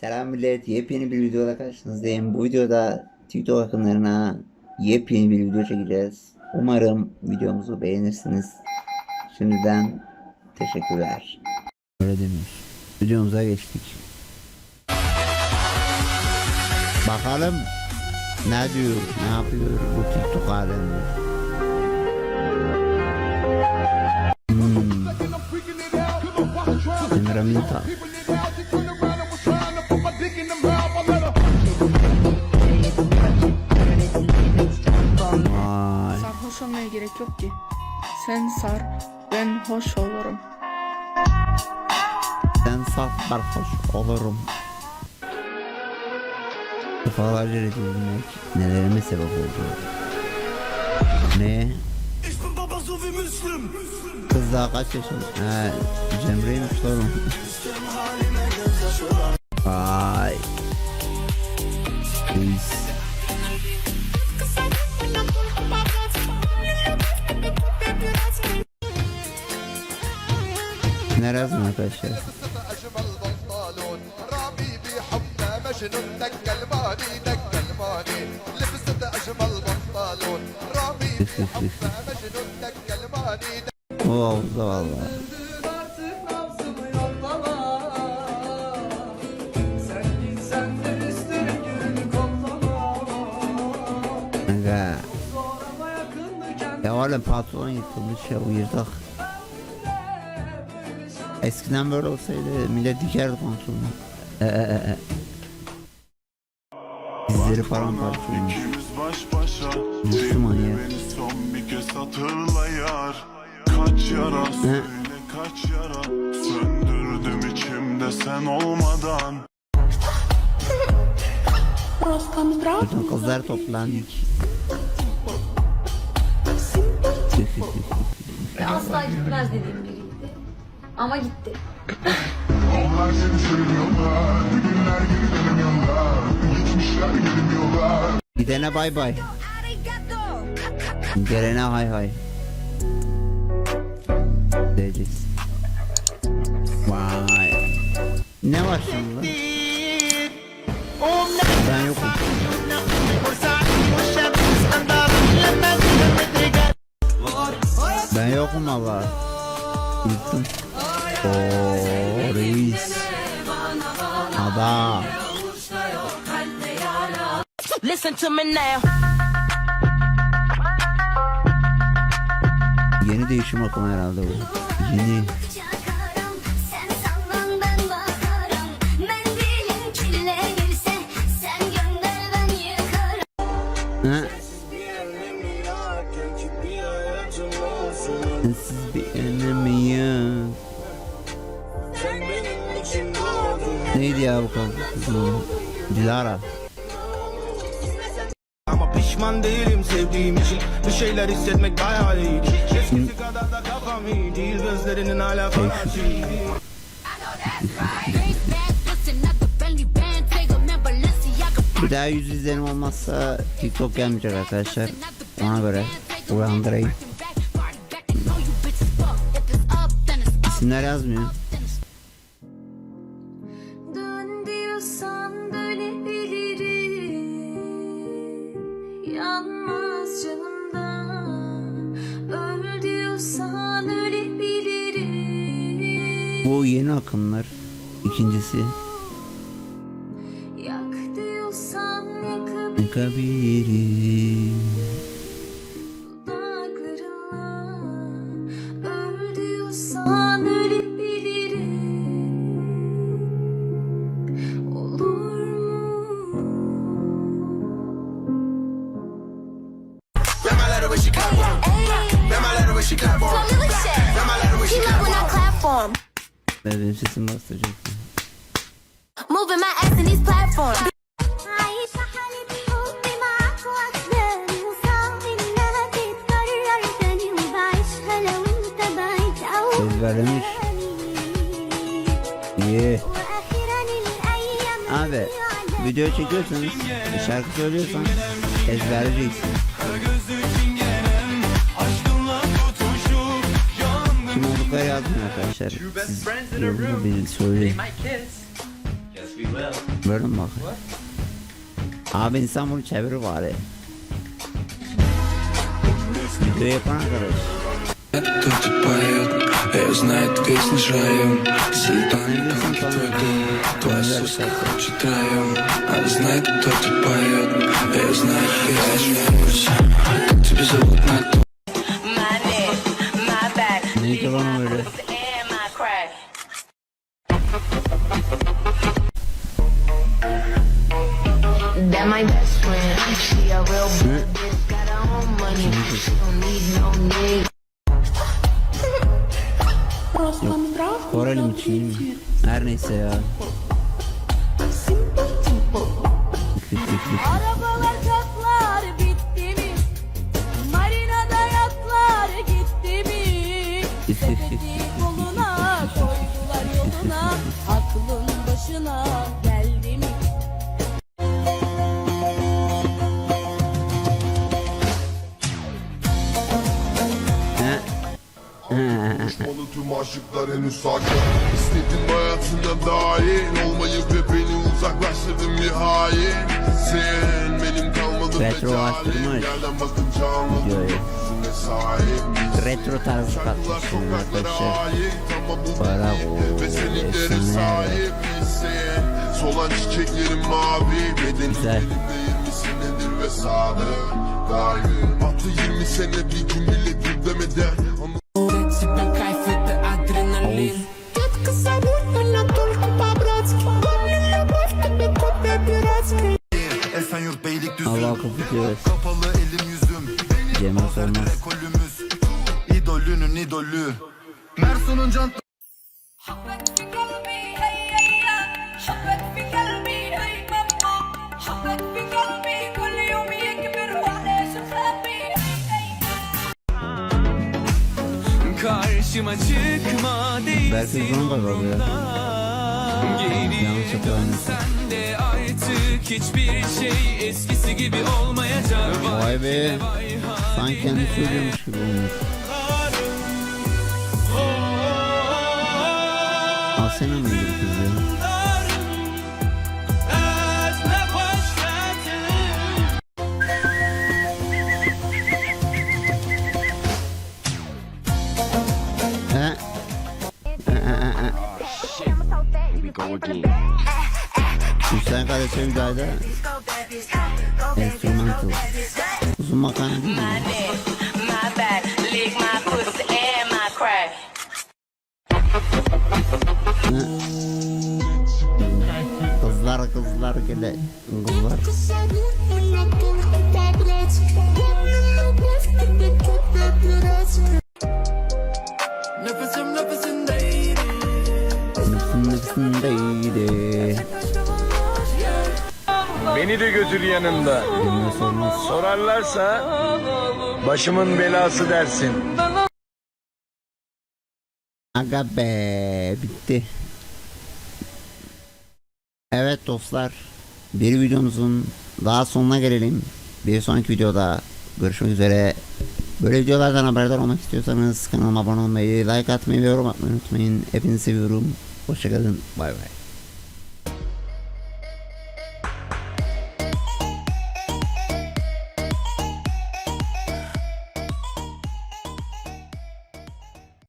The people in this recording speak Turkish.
Selam millet, yepyeni bir videoda karşınızdayım. Bu videoda TikTok akımlarına yepyeni bir video çekeceğiz. Umarım videomuzu beğenirsiniz. Şimdiden teşekkürler. Öyle demiş. Videomuza geçtik. Bakalım ne diyor, ne yapıyor bu TikTok aleminde. Hmm. Emre Vay. Gerek yok ki. Sen sar, ben hoş olurum. Ben saf sarhoş olurum. Defalarca reddedilmek nelerime sebep oldu. Ne? Kız daha kaç yaşında? He, Cemre'ymiş lan o. Vay. Reis. Zorlama yakındı kendine Ya oğlum patron yıkılmış ya uyırdık. Eskiden böyle olsaydı millet dikerdi pantolonu. Ee. Dizleri paramparça olmuş. Müslüman ya. Kaç yara söyle kaç yara Söndürdüm içimde sen olmadan Bütün kızlar toplandık. Asla gitmez dediğim biriydi. Ama gitti. Onlar seni söylüyorlar geri dönemiyorlar gelmiyorlar Gidene bay bay. Gelene hay hay. Diyeceksin. Vay. Ne var şimdi? Ben yokum. Ben yokum valla. Yıktım. Ooo reis. Adam. Listen to me now. Yeni değişim akımı herhalde bu. Yeni. Ha? Siz bir Neydi ya bu kızın? Dilara. Ama pişman değilim sevdiğim için Bir şeyler hissetmek bayağı iyi Eskisi kadar da kafam iyi değil Gözlerinin hala Bir daha yüz izlenim olmazsa TikTok gelmeyecek arkadaşlar. Ona göre uyandırayım. İsimler yazmıyor. Bu yeni akımlar. İkincisi. Yak diyorsan yakabilirim Ben benim sesim bastıracak. Moving my ass in these platforms. Ezberlemiş. İyi. Abi video çekiyorsanız şarkı söylüyorsan ezberleyeceksin. Şoka yazdım arkadaşlar. Siz yorumda beni söyleyin. Böyle mi bak? Abi insan bunu çevir bari. Video yapan arkadaş. Я знаю, ты снижаем Сидит на танке твой дом Твоя суска хочет троем а знает, кто тут поет а Я знаю, я знаю, как тебя зовут на то Neydi lan öyle? That my best friend. She a real bad bitch, got her own money. She don't need no nigga. Koreli mi Çinli mi? Her neyse ya. Arabalar mi? Sepeti koluna koydular yoluna. Aklın başına geldi mi? Konuşmalı tüm aşıklar henüz sakin. İstedim hayatına dahil Olmayı ve beni uzaklaştırdın nihayet. Sen benim kalmadın Retrolaştırma mecalim Yerden bakınca Retro tarzı katmışsın arkadaşlar. Şey. Bravo. Esinler. Solan çiçeklerin mavi bedenin Güzel. senedir ve sağdı Dargın Attı 20 sene bir gün bile gül demeden Allah kabul ediyor diyemez olmaz. İdolünün idolü. Mersun'un can... Karşıma çıkma değilsin umrumda Geri dönsen de artık hiçbir şey eskisi gibi olmayacak Vay be. Sanki kendi söylüyormuş gibi olmuş. Asena mıydı lick my pussy and my crack. Kızlar kızlar gele Kızlar Beni de götür yanında. Sorarlarsa başımın belası dersin. Aga be bitti Evet dostlar Bir videomuzun daha sonuna gelelim Bir sonraki videoda Görüşmek üzere Böyle videolardan haberdar olmak istiyorsanız kanalıma abone olmayı, like atmayı ve yorum atmayı unutmayın. Hepinizi seviyorum. Hoşçakalın. Bay bay.